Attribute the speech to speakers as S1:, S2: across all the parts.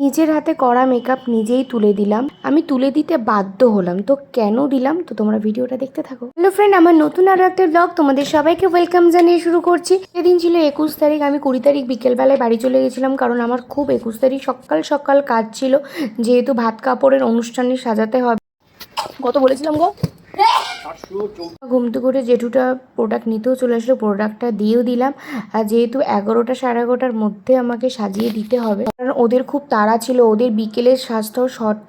S1: নিজের হাতে করা মেকআপ নিজেই তুলে দিলাম। আমি তুলে দিতে বাধ্য হলাম। তো কেন দিলাম? তো তোমরা ভিডিওটা দেখতে থাকো। হ্যালো ফ্রেন্ড আমার নতুন আরও একটা ব্লগ তোমাদের সবাইকে ওয়েলকাম জানিয়ে শুরু করছি। সেদিন ছিল একুশ তারিখ, আমি কুড়ি তারিখ বিকেলবেলায় বাড়ি চলে গেছিলাম কারণ আমার খুব একুশ তারিখ সকাল সকাল কাজ ছিল। যেহেতু ভাত কাপড়ের অনুষ্ঠানে সাজাতে হবে। কত বলেছিলাম গো? ঘুমতে করে জেঠুটা প্রোডাক্ট নিতেও চলে আসলো প্রোডাক্টটা দিয়েও দিলাম। আর যেহেতু এগারোটা সাড়ে এগারোটার মধ্যে আমাকে সাজিয়ে দিতে হবে, কারণ ওদের খুব তাড়া ছিল, ওদের বিকেলের স্বাস্থ্য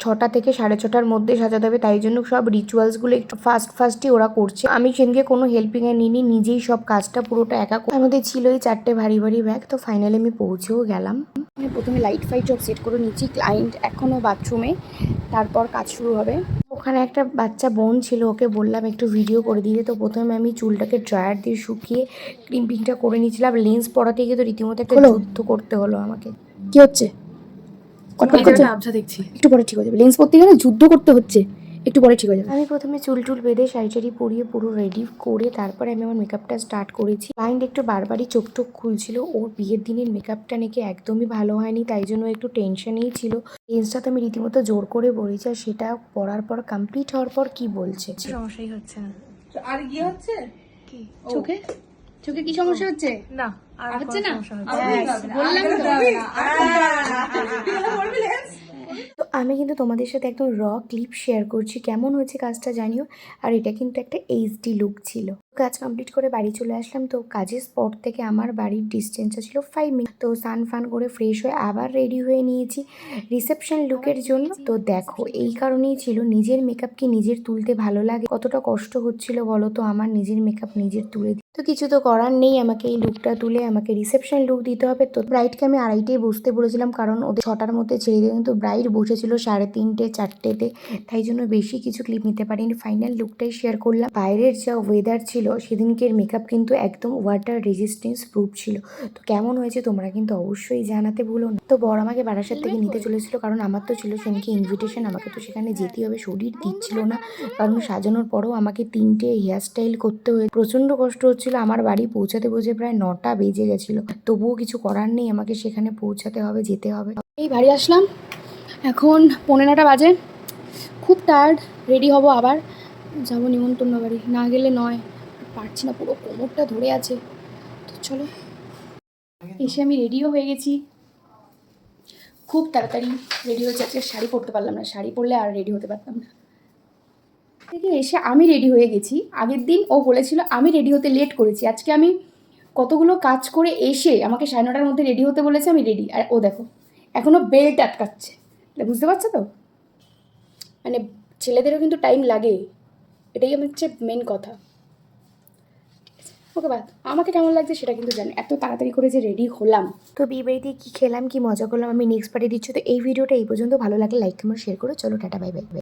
S1: ছটা থেকে সাড়ে ছটার মধ্যে সাজাতে হবে, তাই জন্য সব রিচুয়ালসগুলো একটু ফাস্ট ফাস্টই ওরা করছে। আমি সেদিনকে কোনো হেল্পিংয়ে নিইনি, নিজেই সব কাজটা পুরোটা একা তার ছিল এই চারটে ভারী ভারী ব্যাগ তো ফাইনালি আমি পৌঁছেও গেলাম। আমি প্রথমে লাইট ফাইট সব সেট করে নিচ্ছি ক্লায়েন্ট এখনও বাথরুমে তারপর কাজ শুরু হবে। ওখানে একটা বাচ্চা বোন ছিল ওকে বললাম একটু ভিডিও করে দিতে তো প্রথমে আমি চুলটাকে ড্রায়ার দিয়ে শুকিয়ে ক্রিম্পিংটা করে নিয়েছিলাম। লেন্স পড়াতে গিয়ে তো রীতিমতো একটা যুদ্ধ করতে হলো আমাকে। কি হচ্ছে? একটু পরে ঠিক হয়ে যাবে। লেন্স পড়তে গেলে যুদ্ধ করতে হচ্ছে। একটু পরে ঠিক হয়ে যাবে। আমি প্রথমে চুল টুল বেঁধে শাড়ি টাড়ি পরিয়ে পুরো রেডি করে তারপরে আমি আমার মেকআপটা স্টার্ট করেছি। ক্লায়েন্ট একটু বারবারই চোখ টোক খুলছিল। ওর বিয়ের দিনের মেকআপটা নাকি একদমই ভালো হয়নি তাই জন্য একটু টেনশনেই ছিল। লেন্সটা তো আমি রীতিমতো জোর করে পরেছি আর সেটা পরার পর কমপ্লিট হওয়ার পর কি বলছে?
S2: সমস্যাই হচ্ছে না।
S3: আর ইয়ে হচ্ছে?
S2: কি?
S1: চোখে? চোখে কি সমস্যা হচ্ছে?
S2: না আর
S1: হচ্ছে না?
S2: সমস্যা হচ্ছে না।
S1: বললাম তো। তো আমি কিন্তু তোমাদের সাথে একদম র ক্লিপ শেয়ার করছি, কেমন হয়েছে কাজটা জানিও। আর এটা কিন্তু একটা এইচডি লুক ছিল। কাজ কমপ্লিট করে বাড়ি চলে আসলাম, তো কাজের স্পট থেকে আমার বাড়ির ডিস্টেন্সটা ছিল ফাইভ মিনিট তো সান ফান করে ফ্রেশ হয়ে আবার রেডি হয়ে নিয়েছি রিসেপশন লুকের জন্য। তো দেখো, এই কারণেই ছিল নিজের মেকআপ কি নিজের তুলতে ভালো লাগে? কতটা কষ্ট হচ্ছিল বলো তো? আমার নিজের মেকআপ নিজের তুলে। তো কিছু তো করার নেই, আমাকে এই লুকটা তুলে আমাকে রিসেপশন লুক দিতে হবে। তো ব্রাইডকে আমি আড়াইটেই বসতে বলেছিলাম, কারণ ওদের ছটার মধ্যে ছেড়ে দিয়ে কিন্তু ব্রাইড বসেছিল সাড়ে তিনটে, চারটেতে। তাই জন্য বেশি কিছু ক্লিপ নিতে পারিনি। ফাইনাল লুকটাই শেয়ার করলাম। বাইরের যা ওয়েদার ছিল, সেদিনকের মেকআপ কিন্তু একদম ওয়াটার রেজিস্ট্যান্স প্রুফ ছিল। তো কেমন হয়েছে তোমরা কিন্তু অবশ্যই জানাতে ভুলো না। তো বড় আমাকে বারাসাত থেকে নিতে চলেছিল, কারণ আমার তো ছিল সেদিনকে ইনভিটেশন আমাকে তো সেখানে যেতেই হবে, শরীর দিচ্ছিল না। কারণ সাজানোর পরেও আমাকে তিনটে হেয়ার স্টাইল করতে হয়ে প্রচণ্ড কষ্ট হচ্ছিল আমার বাড়ি পৌঁছাতে পৌঁছে প্রায় নটা বেজে গেছিল। তবুও কিছু করার নেই, আমাকে সেখানে পৌঁছাতে হবে, যেতে হবে। এই বাড়ি আসলাম। এখন পনেরো নটা বাজে। খুব টায়ার্ড রেডি হব আবার। যাব নিমন্ত্রণ বাড়ি। না গেলে নয়, পারছি না, পুরো কোমরটা ধরে আছে। তো চলো, এসে আমি রেডিও হয়ে গেছি। খুব তাড়াতাড়ি রেডি হয়েছে আজকে শাড়ি পরতে পারলাম না। শাড়ি পরলে আর রেডি হতে পারতাম না। থেকে এসে আমি রেডি হয়ে গেছি। আগের দিন ও বলেছিল, আমি রেডি হতে লেট করেছি। আজকে আমি কতগুলো কাজ করে এসে আমাকে সাড়ে নটার মধ্যে রেডি হতে বলেছে, আমি রেডি আর ও দেখো এখনও বেল্ট আটকাচ্ছে। বুঝতে পারছ তো? মানে ছেলেদেরও কিন্তু টাইম লাগে। এটাই আমার হচ্ছে মেন কথা। ওকে বাদ, আমাকে কেমন লাগছে সেটা কিন্তু জানি। এত তাড়াতাড়ি করে যে রেডি হলাম। তো বিয়ে বাড়িতে কী খেলাম, কি মজা করলাম, আমি নেক্সট পার্টি দিচ্ছি। তো এই ভিডিওটা এই পর্যন্ত। ভালো লাগে লাইক কমেন্ট শেয়ার করো। চলো, টাটা বাই বাই